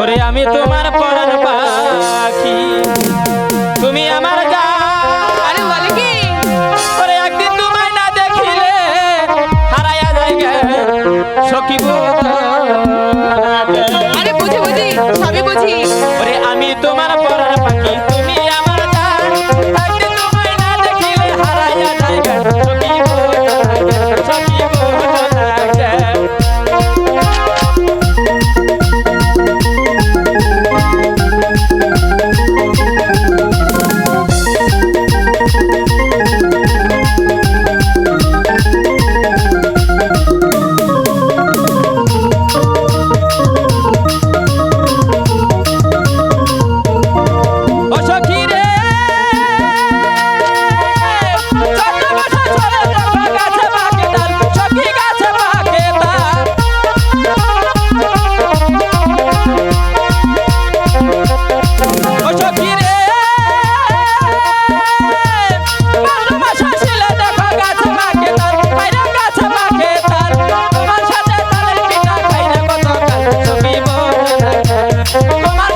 ওরে আমি তোমার পরার পাখি। তুমি আমার আমি তোমার পরার কি তোমার